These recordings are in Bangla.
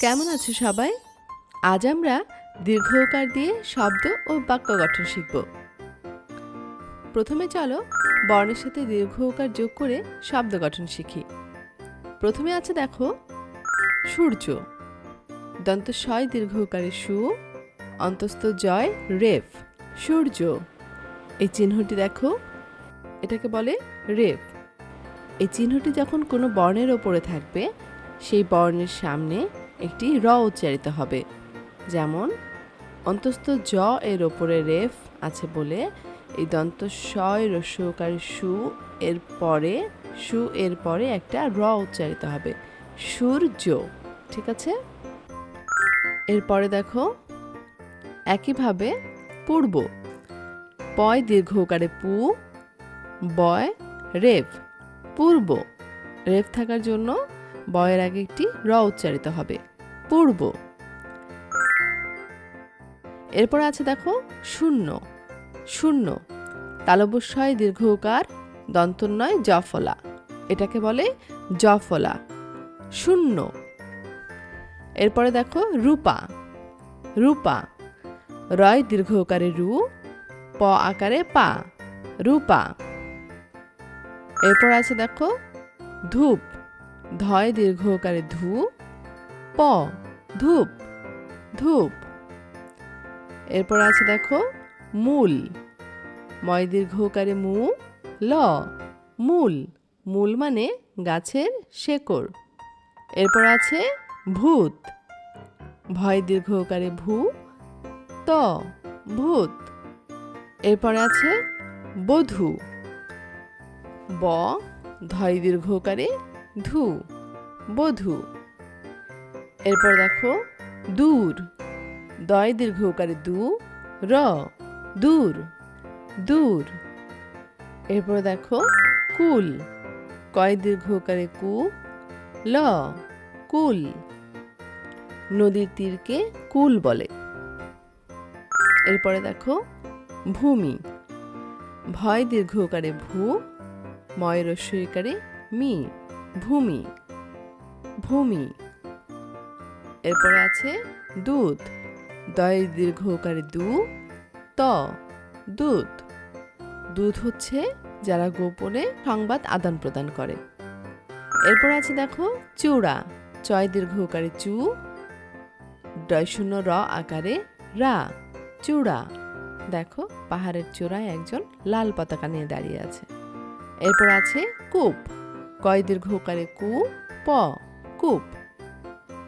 কেমন আছো সবাই? আজ আমরা দীর্ঘকার দিয়ে শব্দ ও বাক্য গঠন শিখব। প্রথমে চলো বর্ণের সাথে দীর্ঘকার যোগ করে শব্দ গঠন শিখি। প্রথমে আছে দেখো, সূর্য। দন্ত শয় দীর্ঘকারে সু, অন্তস্থ জয় রেফ, সূর্য। এই চিহ্নটি দেখো, এটাকে বলে রেফ। এই চিহ্নটি যখন কোনো বর্ণের ওপরে থাকবে, সেই বর্ণের সামনে একটি র উচ্চারিত হবে। যেমন, অন্তস্থ জ এর ওপরে রেফ আছে বলে, এই দন্ত শয় রস্যকারী সু এর পরে, সু এর পরে একটা র উচ্চারিত হবে। সূর্য ঠিক আছে? এরপরে দেখো, একইভাবে পূর্ব পয় দীর্ঘকারে পু বয় রেফ পূর্ব রেফ থাকার জন্য বয়ের আগে একটি র উচ্চারিত হবে। পূর্ব। এরপর আছে দেখো, শূন্য। শূন্য। তালবস্বয় দীর্ঘকার দন্তন্বয় জফলা। এটাকে বলে জফলা। শূন্য। এরপরে দেখো, রূপা। রূপা। রয় দীর্ঘকারে রু, প আকারে পা। রূপা। এরপর আছে দেখো, ধূপ। ধয় দীর্ঘকারে ধু প, ধূপ ধূপ। এরপর আছে দেখো, মূল। ময় দীর্ঘকারে মু, ল, মূল। মূল মানে গাছের শেকড়। এরপর আছে ভূত। ভয় দীর্ঘকারে ভূ, ত, ভূত। এরপর আছে বধূ। ব, ধয় দীর্ঘকারে ধু, বধূ। এরপর দেখো, দূর। দয় দীর্ঘ দীর্ঘকারে দু, র, দূর দূর। এরপর দেখো, কুল। কয় দীর্ঘ দীর্ঘকারে কু, ল, কুল। নদীর তীরকে কুল বলে। এরপরে দেখো, ভূমি। ভয় দীর্ঘ দীর্ঘকারে ভূ, ময় রস্যইকারে মি। ভূমি ভূমি। এরপরে আছে দুধ, দয় দীর্ঘকারে দু, ত, দুধ। দুধ হচ্ছে যারা গোপনে সংবাদ আদান প্রদান করে। এরপর আছে দেখো চূড়া, চয় দীর্ঘ দীর্ঘকারে চু, ডয় শূন্য র আকারে রা, চূড়া। দেখো পাহাড়ের চূড়ায় একজন লাল পতাকা নিয়ে দাঁড়িয়ে আছে। এরপর আছে কূপ। কয় দীর্ঘকারে কু, প, কূপ।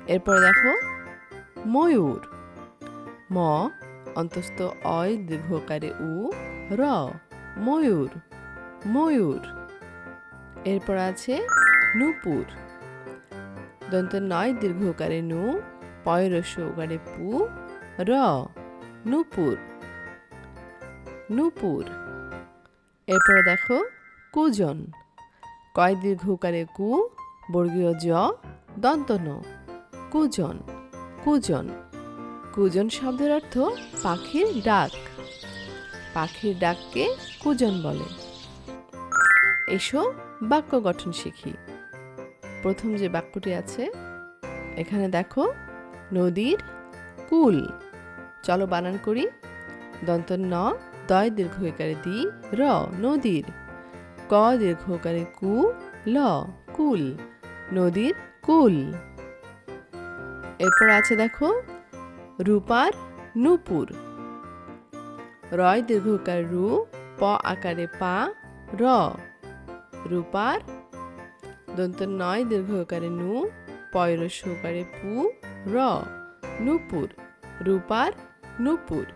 এরপর দেখো, ময়ূর। ম, অন্তস্থ অয় দীর্ঘকারে উ, র, ময়ূর ময়ূর। এরপর আছে নূপুর। দন্ত নয় দীর্ঘকারে নু পয়রস্য ওকারে পু, র, নূপুর। নূপুর। এরপরে দেখো, কুজন। কয় দীর্ঘকারে কু, বর্গীয় জ দন্ত ন কুজন কুজন। কুজন শব্দের অর্থ পাখির ডাক। পাখির ডাককে কুজন বলে। এসো বাক্য গঠন শিখি। প্রথম যে বাক্যটি আছে, এখানে দেখো, নদীর কুল। চলো বানান করি। দন্ত ন, দয় দীর্ঘকারে দি, র, নদীর। ক দীর্ঘকারে কু, ল, কুল, নদীর কুল। এরপর আছে দেখো, রূপার নূপুর। রয় দীর্ঘকার রু, প আকারে পা, র। রূপার, দন্ত নয় দীর্ঘকারে নু পয়রস্যকারে পু, র, নূপুর। রূপার নূপুর।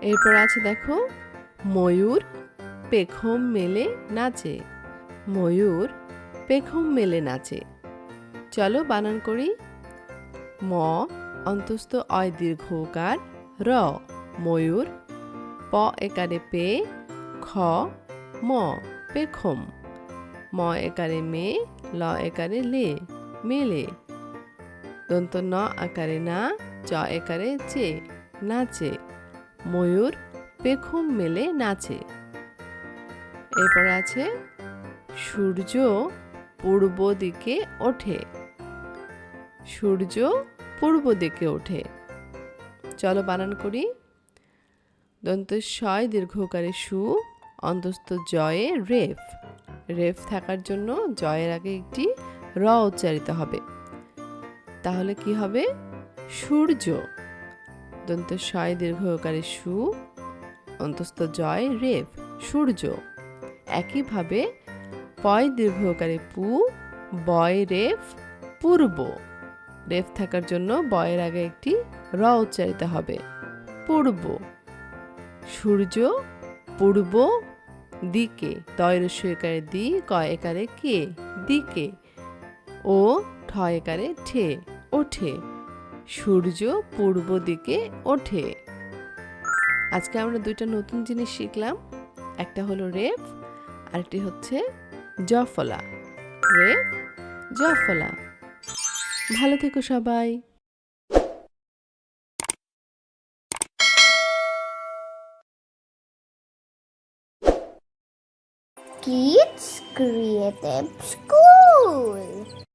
এরপর আছে দেখো, ময়ূর পেখম মেলে নাচে, ময়ূর পেখম মেলে নাচে। চলো বানান করি। ম, অন্তস্থ অয় দীর্ঘকার। র, ময়ূর। প, একারে পে। খ, ম, পেখম। ম, একারে মে। ল, একারে লে। মেলে। দন্ত ন, আকারে না। চ, একারে চে। নাচে। ময়ূর পেখম মেলে নাচে। এরপর আছে, সূর্য পূর্ব দিকে ওঠে। সূর্য পূর্ব দিকে ওঠে। চলো বানান করি। দন্ত শয় দীর্ঘকারে সু, অন্তস্থ জয়ে, রেফ। রেফ থাকার জন্য জয়ের আগে একটি র উচ্চারিত হবে। তাহলে কি হবে? সূর্য। দন্ত শয় দীর্ঘকারে সু, অন্তস্থ জয়, রেফ। সূর্য। একইভাবে পয় দীর্ঘকারে পু, বয় রেফ, পূর্ব। রেফ থাকার জন্য বয়ের আগে একটি র উচ্চারিত হবে। পূর্ব। সূর্য, পূর্ব, দিকে। দয় রস্যকারে দি, ক একারে কে, দিকে। ও, ঠ একারে ঠে, ওঠে। সূর্য, পূর্ব দিকে ওঠে। আজকে আমরা দুইটা নতুন জিনিস শিখলাম। একটা হলো রেফ আরেকটি হচ্ছে জফলা। রে জফলা। ভালো থেকো সবাই। Kids Creative School.